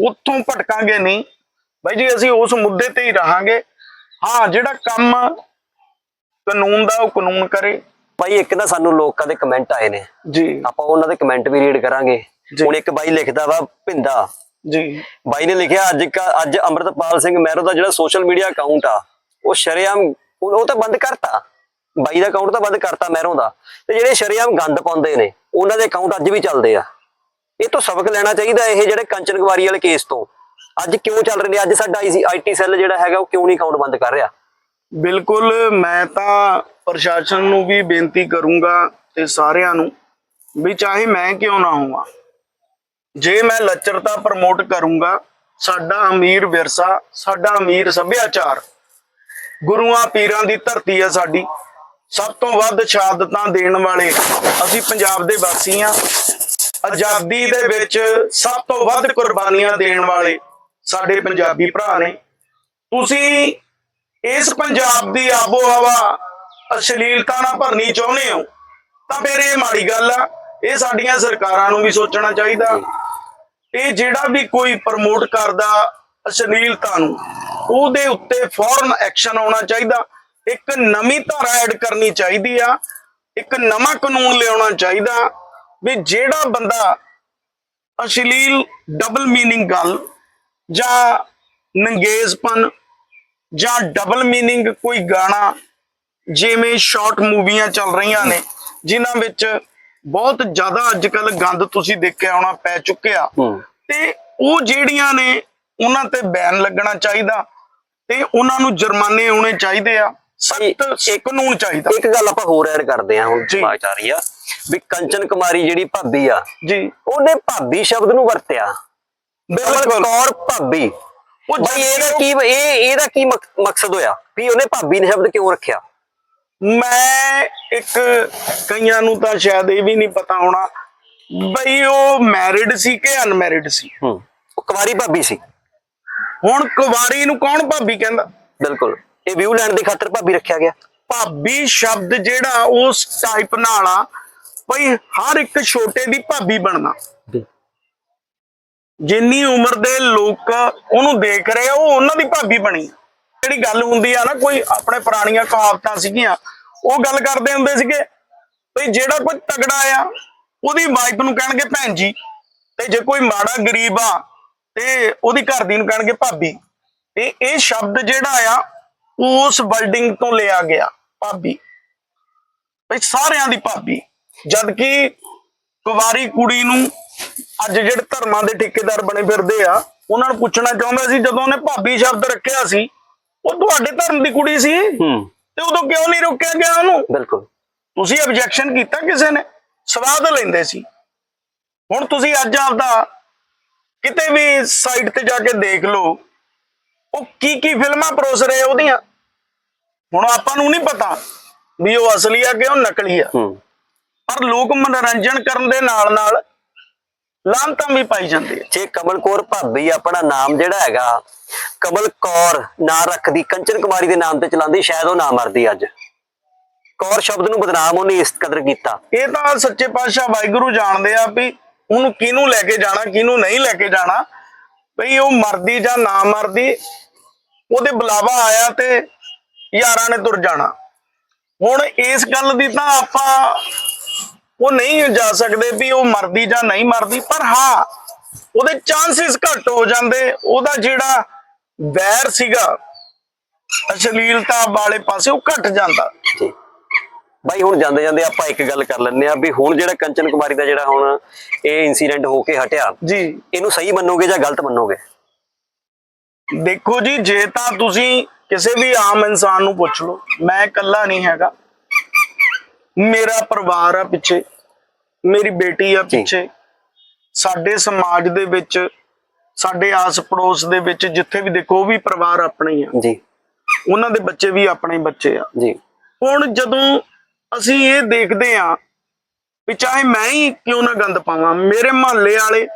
ਉੱਥੋਂ ਭਟਕਾਂਗੇ ਨਹੀਂ। ਬਾਈ ਜੀ ਅਸੀਂ ਉਸ ਮੁੱਦੇ ਤੇ ਹੀ ਰਹਾਂਗੇ। ਹਾਂ ਜਿਹੜਾ ਕੰਮ ਕਾਨੂੰਨ ਦਾ ਉਹ ਕਾਨੂੰਨ ਕਰੇ। ਭਾਈ ਇੱਕ ਨਾ ਸਾਨੂੰ ਲੋਕਾਂ ਦੇ ਕਮੈਂਟ ਆਏ ਨੇ। ਜੀ। ਆਪਾਂ ਉਹਨਾਂ ਦੇ ਕਮੈਂਟ ਵੀ ਰੀਡ ਕਰਾਂਗੇ। ਹੁਣ ਇੱਕ ਬਾਈ ਲਿਖਦਾ ਵਾ ਭਿੰਦਾ। ਜੀ। ਬਾਈ ਨੇ ਲਿਖਿਆ ਅੱਜ ਕਾ- ਅੱਜ ਅੰਮ੍ਰਿਤਪਾਲ ਸਿੰਘ ਮਹਿਰੋ ਦਾ ਜਿਹੜਾ ਸੋਸ਼ਲ ਮੀਡੀਆ ਅਕਾਊਂਟ ਆ ਉਹ ਸ਼ਰੇਆਮ ਉਹ ਤਾਂ ਬੰਦ ਕਰਤਾ। ਬਾਈ ਦਾ ਅਕਾਊਂਟ ਤਾਂ ਬੰਦ ਕਰਤਾ ਮਹਿਰੋ ਦਾ। ਤੇ ਜਿਹੜੇ ਸ਼ਰੇਆਮ ਗੰਦ ਪਾਉਂਦੇ ਨੇ, ਉਹਨਾਂ ਦੇ ਅਕਾਊਂਟ ਅੱਜ ਵੀ ਚੱਲਦੇ ਆ। ਇਹ ਤੋਂ ਸਬਕ ਲੈਣਾ ਚਾਹੀਦਾ ਇਹ ਜਿਹੜੇ ਕੰਚਨ ਕੁਮਾਰੀ ਵਾਲੇ ਕੇਸ ਤੋਂ। ਅੱਜ ਕਿਉਂ ਚੱਲ ਰਹੇ ਨੇ? ਅੱਜ ਸਾਡਾ ਆਈਟੀ ਸੈੱਲ ਜਿਹੜਾ ਹੈਗਾ, ਉਹ ਕਿਉਂ ਨਹੀਂ ਅਕਾਊਂਟ ਬੰਦ ਕਰ ਰਿਹਾ? ਬਿਲਕੁਲ, ਮੈਂ ਤਾਂ ਪ੍ਰਸ਼ਾਸਨ ਨੂੰ ਵੀ ਬੇਨਤੀ ਕਰੂੰਗਾ ਤੇ ਸਾਰਿਆਂ ਨੂੰ ਵੀ ਚਾਹੇ ਮੈਂ ਕਿਉਂ ਨਾ ਹੋਵਾਂ, ਜੇ ਮੈਂ ਲੱਚਰਤਾ ਪ੍ਰਮੋਟ ਕਰੂੰਗਾ, ਸਾਡਾ ਅਮੀਰ ਵਿਰਸਾ, ਸਾਡਾ ਅਮੀਰ ਸੱਭਿਆਚਾਰ, ਗੁਰੂਆਂ ਪੀਰਾਂ ਦੀ ਧਰਤੀ ਹੈ ਸਾਡੀ। ਸਭ ਤੋਂ ਵੱਧ ਸ਼ਹਾਦਤਾਂ ਦੇਣ ਵਾਲੇ ਅਸੀਂ ਪੰਜਾਬ ਦੇ ਵਾਸੀ ਹਾਂ। ਆਜ਼ਾਦੀ ਦੇ ਵਿੱਚ ਸਭ ਤੋਂ ਵੱਧ ਕੁਰਬਾਨੀਆਂ ਦੇਣ ਵਾਲੇ ਸਾਡੇ ਪੰਜਾਬੀ ਭਰਾ ਨੇ। ਤੁਸੀਂ ਇਸ ਪੰਜਾਬ ਦੀ ਆਬੋ ਹਵਾ ਅਸ਼ਲੀਲਤਾ ਨਾਲ ਭਰਨੀ ਚਾਹੁੰਦੇ ਹੋ, ਤਾਂ ਫਿਰ ਇਹ ਮਾੜੀ ਗੱਲ ਆ। ਇਹ ਸਾਡੀਆਂ ਸਰਕਾਰਾਂ ਨੂੰ ਵੀ ਸੋਚਣਾ ਚਾਹੀਦਾ। ਇਹ ਜਿਹੜਾ ਵੀ ਕੋਈ ਪ੍ਰਮੋਟ ਕਰਦਾ ਅਸ਼ਲੀਲਤਾ ਨੂੰ, ਉਹਦੇ ਉੱਤੇ ਫੌਰਨ ਐਕਸ਼ਨ ਆਉਣਾ ਚਾਹੀਦਾ। ਇੱਕ ਨਵੀਂ ਧਾਰਾ ਐਡ ਕਰਨੀ ਚਾਹੀਦੀ ਆ ਇੱਕ ਨਵਾਂ ਕਾਨੂੰਨ ਲਿਆਉਣਾ ਚਾਹੀਦਾ ਵੀ ਜਿਹੜਾ ਬੰਦਾ ਅਸ਼ਲੀਲ ਡਬਲ ਮੀਨਿੰਗ ਗੱਲ ਜਾਂ ਨੰਗੇਜ਼ਪਨ ਜਾਂ ਡਬਲ ਮੀਨਿੰਗ ਕੋਈ ਗਾਣਾ ਜਿਵੇਂ ਸ਼ਾਰਟ ਮੂਵੀਆਂ ਚੱਲ ਰਹੀਆਂ ਨੇ ਜਿਨ੍ਹਾਂ ਵਿੱਚ ਬਹੁਤ ਜ਼ਿਆਦਾ ਅੱਜ ਕੱਲ ਗੰਦ ਤੁਸੀਂ ਦੇਖਿਆ ਹੋਣਾ ਪੈ ਚੁੱਕਿਆ। ਤੇ ਉਹ ਜਿਹੜੀਆਂ ਨੇ ਉਹਨਾਂ ਤੇ ਬੈਨ ਲੱਗਣਾ ਚਾਹੀਦਾ ਤੇ ਉਹਨਾਂ ਨੂੰ ਜੁਰਮਾਨੇ ਹੋਣੇ ਚਾਹੀਦੇ ਆ। ਸਖਤ ਕਾਨੂੰਨ ਚਾਹੀਦਾ। ਇੱਕ ਗੱਲ ਆਪਾਂ ਹੋਰ ਐਡ ਕਰਦੇ ਹਾਂ ਹੁਣ ਜੀ। 'ਚ ਆ ਰਹੀ ਆ ਵੀ ਕੰਚਨ ਕੁਮਾਰੀ ਜਿਹੜੀ ਭਾਬੀ ਆ ਜੀ। ਉਹਨੇ ਭਾਬੀ ਸ਼ਬਦ ਨੂੰ ਵਰਤਿਆ। ਬਿਲਕੁਲ। ਕੌਰ ਭਾਬੀ। ਉਹ ਜਦ ਇਹਦਾ ਕੀ ਇਹ ਇਹਦਾ ਕੀ ਮਕ- ਮਕਸਦ ਹੋਇਆ? ਵੀ ਉਹਨੇ ਭਾਬੀ ਨੇ ਸ਼ਬਦ ਕਿਉਂ ਰੱਖਿਆ? ਮੈਂ ਇੱਕ ਕਈਆਂ ਨੂੰ ਤਾਂ ਸ਼ਾਇਦ ਇਹ ਵੀ ਨਹੀਂ ਪਤਾ ਹੋਣਾ। ਬਈ ਉਹ ਮੈਰਿਡ ਸੀ ਕਿ ਅਨਮੈਰਿਡ ਸੀ? ਹੂੰ। ਕੁਮਾਰੀ ਭਾਬੀ ਸੀ। ਹੁਣ ਕੁਵਾਰੀ ਨੂੰ ਕੌਣ ਭਾਬੀ ਕਹਿੰਦਾ? ਬਿਲਕੁਲ। ਇਹ ਵਿਊ ਲੈਣ ਦੀ ਖਾਤਰ ਭਾਬੀ ਰੱਖਿਆ ਗਿਆ। ਭਾਬੀ ਸ਼ਬਦ ਜਿਹੜਾ ਉਸ ਟਾਈਪ ਨਾਲ ਆ ਬਈ ਹਰ ਇੱਕ ਛੋਟੇ ਦੀ ਭਾਬੀ ਬਣਨਾ। ਜਿੰਨੀ ਉਮਰ ਦੇ ਲੋਕ ਉਹਨੂੰ ਦੇਖ ਰਹੇ ਆ ਉਹ ਉਹਨਾਂ ਦੀ ਭਾਬੀ ਬਣੀ। ਜਿਹੜੀ ਗੱਲ ਹੁੰਦੀ ਆ ਨਾ ਕੋਈ ਆਪਣੇ ਪੁਰਾਣੀਆਂ ਕਹਾਵਤਾਂ ਸੀਗੀਆਂ ਉਹ ਗੱਲ ਕਰਦੇ ਹੁੰਦੇ ਸੀਗੇ ਬਈ ਜਿਹੜਾ ਕੋਈ ਤਗੜਾ ਆ ਉਹਦੀ ਵਾਈਫ ਨੂੰ ਕਹਿਣਗੇ ਭੈਣ ਜੀ ਤੇ ਜੇ ਕੋਈ ਮਾੜਾ ਗਰੀਬ ਆ ਤੇ ਉਹਦੀ ਘਰ ਦੀ ਨੂੰ ਕਹਿਣਗੇ ਭਾਬੀ। ਇਹ ਇਹ ਸ਼ਬਦ ਜਿਹੜਾ ਆ ਉਸ ਬਿਲਡਿੰਗ ਤੋਂ ਲਿਆ ਗਿਆ ਭਾਬੀ। ਬਈ ਸਾਰਿਆਂ ਦੀ ਭਾਬੀ। ਜਦ ਕਿ ਕੁਵਾਰੀ ਕੁੜੀ ਨੂੰ ਅੱਜ ਜਿਹੜੇ ਧਰਮਾਂ ਦੇ ਠੇਕੇਦਾਰ ਬਣੇ ਫਿਰਦੇ ਆ ਉਹਨਾਂ ਨੂੰ ਪੁੱਛਣਾ ਚਾਹੁੰਦਾ ਸੀ ਜਦੋਂ ਉਹਨੇ ਭਾਬੀ ਸ਼ਬਦ ਰੱਖਿਆ ਸੀ ਉਹ ਤੁਹਾਡੇ ਧਰਮ ਦੀ ਕੁੜੀ ਸੀ। ਹੂੰ। ਤੇ ਉਦੋਂ ਕਿਉਂ ਨਹੀਂ ਰੋਕਿਆ ਗਿਆ ਉਹਨੂੰ? ਬਿਲਕੁਲ। ਤੁਸੀਂ ਆਬਜੈਕਸ਼ਨ ਕੀਤਾ ਕਿਸੇ ਨੇ? ਸਵਾਦ ਲੈਂਦੇ ਸੀ। ਹੁਣ ਤੁਸੀਂ ਅੱਜ ਆਪਦਾ ਕਿਤੇ ਵੀ ਸਾਈਟ ਤੇ ਜਾ ਕੇ ਦੇਖ ਲਓ ਉਹ ਕੀ ਕੀ ਫਿਲਮਾਂ ਪਰੋਸ ਰਹੇ ਉਹਦੀਆਂ? ਹੁਣ ਆਪਾਂ ਨੂੰ ਨਹੀਂ ਪਤਾ ਵੀ ਉਹ ਅਸਲੀ ਆ ਕਿ ਉਹ ਨਕਲੀ ਆ। ਹੂੰ। ਪਰ ਲੋਕ ਮਨੋਰੰਜਨ ਕਰਨ ਦੇ ਨਾਲ ਨਾਲ ਲਾਂਤਾਂ ਵੀ ਪਾਈ ਜਾਂਦੇ ਆ। ਜੇ ਕਮਲ ਕੌਰ ਭਾਬੀ ਆਪਣਾ ਨਾਮ ਜਿਹੜਾ ਹੈਗਾ ਕਮਲ ਕੌਰ ਨਾਂ ਰੱਖਦੀ ਕੰਚਨ ਕੁਮਾਰੀ ਦੇ ਨਾਮ ਤੇ ਚਲਾਉਂਦੀ ਸ਼ਾਇਦ ਉਹ ਨਾ ਮਰਦੀ ਅੱਜ। ਕੌਰ ਸ਼ਬਦ ਨੂੰ ਬਦਨਾਮ ਉਹਨੇ ਇਸ ਕਦਰ ਕੀਤਾ। ਇਹ ਤਾਂ ਸੱਚੇ ਪਾਤਸ਼ਾਹ ਵਾਹਿਗੁਰੂ ਜਾਣਦੇ ਆ ਵੀ ਉਹਨੂੰ ਕਿਹਨੂੰ ਲੈ ਕੇ ਜਾਣਾ ਕਿਹਨੂੰ ਨਹੀਂ ਲੈ ਕੇ ਜਾਣਾ ਭਈ ਉਹ ਮਰਦੀ ਜਾਂ ਨਾ ਮਰਦੀ ਉਹਦੇ ਬੁਲਾਵਾ ਆਇਆ ਤੇ ਯਾਰਾਂ ਨੇ ਤੁਰ ਜਾਣਾ। ਹੁਣ ਇਸ ਗੱਲ ਦੀ ਤਾਂ ਆਪਾਂ ਉਹ ਨਹੀਂ ਜਾ ਸਕਦੇ ਵੀ ਉਹ ਮਰਦੀ ਜਾਂ ਨਹੀਂ ਮਰਦੀ ਪਰ ਹਾਂ ਉਹਦੇ ਚਾਂਸਸ ਘੱਟ ਹੋ ਜਾਂਦੇ। ਉਹਦਾ ਜਿਹੜਾ ਵੈਰ ਸੀਗਾ ਅਸ਼ਲੀਲਤਾ ਵਾਲੇ ਪਾਸੇ ਉਹ ਘਟ ਜਾਂਦਾ। ਬਾਈ ਹੁਣ ਜਾਂਦੇ ਜਾਂਦੇ ਆਪਾਂ ਇੱਕ ਗੱਲ ਕਰ ਲੈਂਦੇ ਆ ਵੀ ਹੁਣ ਜਿਹੜਾ ਕੰਚਨ ਕੁਮਾਰੀ ਦਾ ਜਿਹੜਾ ਹੁਣ ਇਹ ਇਨਸੀਡੈਂਟ ਹੋ ਕੇ ਹਟਿਆ ਜੀ। ਇਹਨੂੰ ਸਹੀ ਮੰਨੋਗੇ ਜਾਂ ਗਲਤ ਮੰਨੋਗੇ? ਦੇਖੋ ਜੀ ਜੇ ਤਾਂ ਤੁਸੀਂ ਕਿਸੇ ਵੀ ਆਮ ਇਨਸਾਨ ਨੂੰ ਪੁੱਛ ਲਓ ਮੈਂ ਇਕੱਲਾ ਨਹੀਂ ਹੈਗਾ। ਮੇਰਾ ਪਰਿਵਾਰ ਆ ਪਿੱਛੇ ਮੇਰੀ ਬੇਟੀ ਆ ਪਿੱਛੇ। ਸਾਡੇ ਸਮਾਜ ਦੇ ਵਿੱਚ ਸਾਡੇ ਆਸ ਪੜੋਸ ਦੇ ਵਿੱਚ ਜਿੱਥੇ ਵੀ ਦੇਖੋ ਉਹ ਵੀ ਪਰਿਵਾਰ ਆਪਣੇ ਹੀ ਆ। ਜੀ। ਉਹਨਾਂ ਦੇ ਬੱਚੇ ਵੀ ਆਪਣੇ ਬੱਚੇ ਆ। ਜੀ। ਹੁਣ ਜਦੋਂ ਅਸੀਂ ਇਹ ਦੇਖਦੇ ਆ ਵੀ ਚਾਹੇ ਮੈਂ ਹੀ ਕਿਉਂ ਨਾ ਗੰਦ ਪਾਵਾਂ ਮੇਰੇ ਮਹੱਲੇ ਵਾਲੇ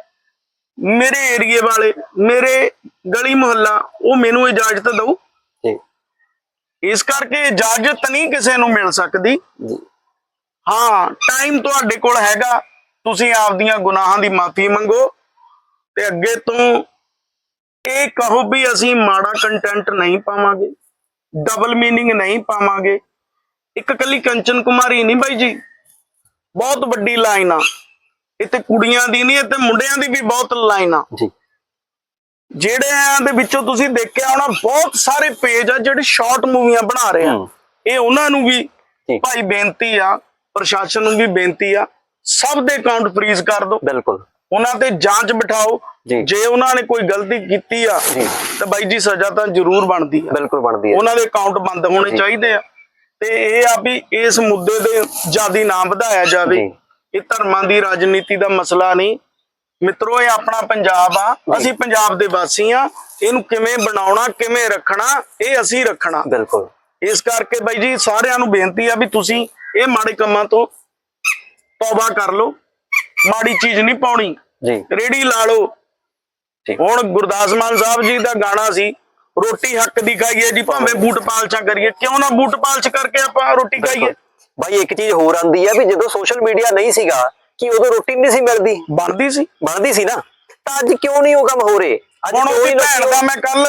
ਮੇਰੇ ਏਰੀਏ ਵਾਲੇ ਮੇਰੇ ਗਲੀ ਮੁਹੱਲਾ ਉਹ ਮੈਨੂੰ ਇਜਾਜ਼ਤ ਦਊ। ਜੀ। ਇਸ ਕਰਕੇ ਇਜਾਜ਼ਤ ਨਹੀਂ ਕਿਸੇ ਨੂੰ ਮਿਲ ਸਕਦੀ। ਜੀ। ਹਾਂ ਟਾਈਮ ਤੁਹਾਡੇ ਕੋਲ ਹੈਗਾ। ਤੁਸੀਂ ਆਪਦੀਆਂ ਗੁਨਾਹਾਂ ਦੀ ਮਾਫੀ ਮੰਗੋ। ਤੇ ਅੱਗੇ ਤੋਂ ਇਹ ਕਹੋ ਵੀ ਅਸੀਂ ਮਾੜਾ ਕੰਟੈਂਟ ਨਹੀਂ ਪਾਵਾਂਗੇ। ਡਬਲ ਮੀਨਿੰਗ ਨਹੀਂ ਪਾਵਾਂਗੇ। ਇੱਕ ਕੱਲੀ ਕੰਚਨ ਕੁਮਾਰੀ ਨਹੀਂ ਬਾਈ ਜੀ। ਬਹੁਤ ਵੱਡੀ ਲਾਈਨ ਆ। ਇੱਥੇ ਕੁੜੀਆਂ ਦੀ ਨਹੀਂ ਇੱਥੇ ਮੁੰਡਿਆਂ ਦੀ ਵੀ ਬਹੁਤ ਲਾਈਨ ਆ। ਜੀ। ਜਿਹੜਿਆਂ ਦੇ ਵਿੱਚੋਂ ਤੁਸੀਂ ਦੇਖਿਆ ਹੋਣਾ ਬਹੁਤ ਸਾਰੇ ਪੇਜ ਆ ਜਿਹੜੇ ਸ਼ਾਰਟ ਮੂਵੀਆਂ ਬਣਾ ਰਹੇ ਆ। ਇਹ ਉਹਨਾਂ ਨੂੰ ਵੀ। ਭਾਈ ਬੇਨਤੀ ਆ ਪ੍ਰਸ਼ਾਸਨ ਨੂੰ ਵੀ ਬੇਨਤੀ ਆ ਸਭ ਦੇ ਅਕਾਊਂਟ ਫ੍ਰੀਜ਼ ਕਰ ਦਿਓ। ਬਿਲਕੁਲ। ਉਹਨਾਂ ਤੇ ਜਾਂਚ ਬਿਠਾਓ। ਜੀ। ਉਹਨਾਂ ਨੇ ਕੋਈ ਗਲਤੀ ਕੀਤੀ ਆ। ਤਾਂ ਬਾਈ ਜੀ ਸਜ਼ਾ ਤਾਂ ਜ਼ਰੂਰ ਬਣਦੀ ਆ। ਬਿਲਕੁਲ ਬਣਦੀ ਹੈ ਉਹਨਾਂ ਦੇ ਅਕਾਊਂਟ ਬੰਦ ਹੋਣੇ ਚਾਹੀਦੇ ਆ। ਤੇ ਇਹ ਆ ਵੀ ਇਸ ਮੁੱਦੇ ਤੇ ਜਿਆਦੀ ਨਾ ਵਧਾਇਆ ਜਾਵੇ। ਇਹ ਧਰਮਾਂ ਦੀ ਰਾਜਨੀਤੀ ਦਾ ਮਸਲਾ ਨਹੀਂ। ਮਿੱਤਰੋ ਇਹ ਆਪਣਾ ਪੰਜਾਬ ਆ। ਅਸੀਂ ਪੰਜਾਬ ਦੇ ਵਾਸੀ ਆ। ਇਹਨੂੰ ਕਿਵੇਂ ਬਣਾਉਣਾ ਕਿਵੇਂ ਰੱਖਣਾ ਇਹ ਅਸੀਂ ਰੱਖਣਾ। ਬਿਲਕੁਲ। ਇਸ ਕਰਕੇ ਬਾਈ ਜੀ ਸਾਰਿਆਂ ਨੂੰ ਬੇਨਤੀ ਆ ਵੀ ਤੁਸੀਂ ਇਹ ਮਾੜੇ ਕੰਮਾਂ ਤੋਂ ਤੌਬਾ ਕਰ ਲਓ। ਮਾੜੀ ਚੀਜ਼ ਨਹੀਂ ਪਾਉਣੀ। ਜੀ। ਰੇੜੀ ਲਾ ਲਓ। ਹੁਣ ਗੁਰਦਾਸ ਮਾਨ ਸਾਹਿਬ ਜੀ ਦਾ ਗਾਣਾ ਸੀ ਰੋਟੀ ਹੱਕ ਦੀ ਖਾਈਏ ਜੀ ਭਾਵੇਂ ਬੂਟ ਪਾਲਚਾ ਕਰੀਏ। ਕਿਉਂ ਨਾ ਬੂਟ ਪਾਲਚ ਕਰਕੇ ਆਪਾਂ ਰੋਟੀ ਖਾਈਏ? ਬਾਈ ਇੱਕ ਚੀਜ਼ ਹੋਰ ਆਂਦੀ ਹੈ ਵੀ ਜਦੋਂ ਸੋਸ਼ਲ ਮੀਡੀਆ ਨਹੀਂ ਸੀਗਾ ਕਿ ਉਦੋਂ ਰੋਟੀ ਨਹੀਂ ਸੀ ਮਿਲਦੀ? ਬਣਦੀ ਸੀ। ਬਣਦੀ ਸੀ ਨਾ। ਤਾਂ ਅੱਜ ਕਿਉਂ ਨਹੀਂ ਉਹ ਕੰਮ ਹੋ ਰਹੇ? ਅੱਜ ਹੁਣ ਲੋਕੀ ਭੈਣ ਦਾ ਮੈਂ ਕੱਲ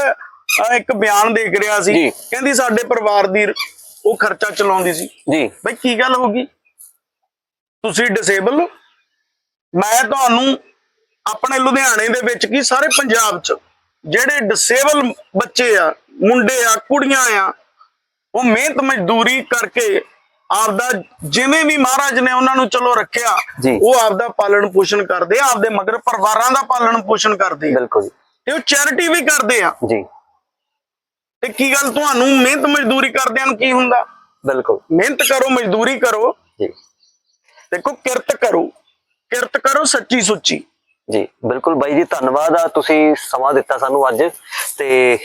ਇੱਕ ਬਿਆਨ ਦੇਖ ਰਿਹਾ ਸੀ। ਕਹਿੰਦੀ ਸਾਡੇ ਪਰਿਵਾਰ ਦੀ ਉਹ ਖਰਚਾ ਚਲਾਉਂਦੀ ਸੀ। ਜੀ। ਬਈ ਕੀ ਗੱਲ ਹੋ ਗਈ? ਤੁਸੀਂ ਡਿਸੇਬਲ ਮੈਂ ਤੁਹਾਨੂੰ ਆਪਣੇ ਲੁਧਿਆਣੇ ਦੇ ਵਿੱਚ ਕੀ ਸਾਰੇ ਪੰਜਾਬ 'ਚ ਜਿਹੜੇ ਡਿਸੇਬਲ ਬੱਚੇ ਆ ਮੁੰਡੇ ਆ ਕੁੜੀਆਂ ਆ ਉਹ ਮਿਹਨਤ ਮਜ਼ਦੂਰੀ ਕਰਕੇ ਆਪਦਾ ਜਿਵੇਂ ਵੀ ਮਹਾਰਾਜ ਨੇ ਉਹਨਾਂ ਨੂੰ ਚਲੋ ਰੱਖਿਆ। ਉਹ ਆਪਦਾ ਪਾਲਣ ਪੋਸ਼ਣ ਕਰਦੇ ਆ ਆਪਦੇ ਮਗਰ ਪਰਿਵਾਰਾਂ ਦਾ ਪਾਲਣ ਪੋਸ਼ਣ ਕਰਦੇ ਬਿਲਕੁਲ ਤੇ ਉਹ ਚੈਰਿਟੀ ਵੀ ਕਰਦੇ ਆ। ਜੀ। ਤੇ ਕੀ ਗੱਲ ਤੁਹਾਨੂੰ ਮਿਹਨਤ ਮਜ਼ਦੂਰੀ ਕਰਦਿਆਂ ਨੂੰ ਕੀ ਹੁੰਦਾ? ਬਿਲਕੁਲ। ਮਿਹਨਤ ਕਰੋ ਮਜ਼ਦੂਰੀ ਕਰੋ। ਜੀ। ਦੇਖੋ ਕਿਰਤ ਕਰੋ। ਕਿਰਤ ਕਰੋ ਸੱਚੀ ਸੁੱਚੀ। ਜੀ ਬਿਲਕੁਲ ਬਾਈ ਜੀ ਧੰਨਵਾਦ ਆ ਤੁਸੀਂ ਸਮਾਂ ਦਿੱਤਾ ਸਾਨੂੰ ਅੱਜ ਤੇ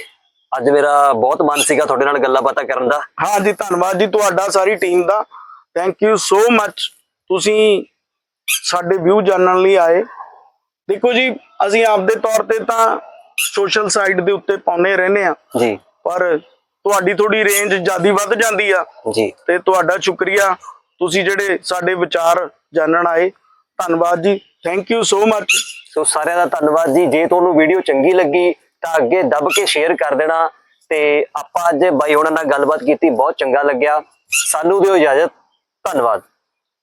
ਅੱਜ ਮੇਰਾ ਬਹੁਤ ਮਨ ਸੀਗਾ ਤੁਹਾਡੇ ਨਾਲ ਗੱਲਾਂ ਬਾਤਾਂ ਕਰਨ ਦਾ। ਹਾਂ ਜੀ ਧੰਨਵਾਦ ਜੀ ਤੁਹਾਡਾ ਸਾਰੀ ਟੀਮ ਦਾ। ਥੈਂਕ ਯੂ ਸੋ ਮੱਚ ਤੁਸੀਂ ਸਾਡੇ ਵਿਊ ਜਾਣਨ ਲਈ ਆਏ। ਦੇਖੋ ਜੀ ਅਸੀਂ ਆਪਦੇ ਤੌਰ ਤੇ ਤਾਂ ਸੋਸ਼ਲ ਸਾਈਟ ਦੇ ਉੱਤੇ ਪਾਉਨੇ ਰਹਿੰਦੇ ਆ ਜੀ। ਪਰ ਤੁਹਾਡੀ ਥੋੜੀ ਰੇਂਜ ਜਿਆਦੀ ਵੱਧ ਜਾਂਦੀ ਆ। ਜੀ। ਤੇ ਤੁਹਾਡਾ ਸ਼ੁਕਰੀਆ। ਤੁਸੀਂ ਜਿਹੜੇ ਸਾਡੇ ਵਿਚਾਰ ਜਾਣਨ ਆਏ। ਧੰਨਵਾਦ ਜੀ। ਥੈਂਕ ਯੂ ਸੋ ਮੱਚ ਸੋ ਸਾਰਿਆਂ ਦਾ ਧੰਨਵਾਦ ਜੀ। ਜੇ ਤੁਹਾਨੂੰ ਵੀਡੀਓ ਚੰਗੀ ਲੱਗੀ ਤਾਂ ਅੱਗੇ ਦੱਬ ਕੇ ਸ਼ੇਅਰ ਕਰ ਦੇਣਾ ਤੇ ਆਪਾਂ ਅੱਜ ਬਾਈ ਉਹਨਾਂ ਨਾਲ ਗੱਲਬਾਤ ਕੀਤੀ, ਬਹੁਤ ਚੰਗਾ ਲੱਗਿਆ। ਸਾਨੂੰ ਦਿਓ ਇਜਾਜ਼ਤ। ਧੰਨਵਾਦ।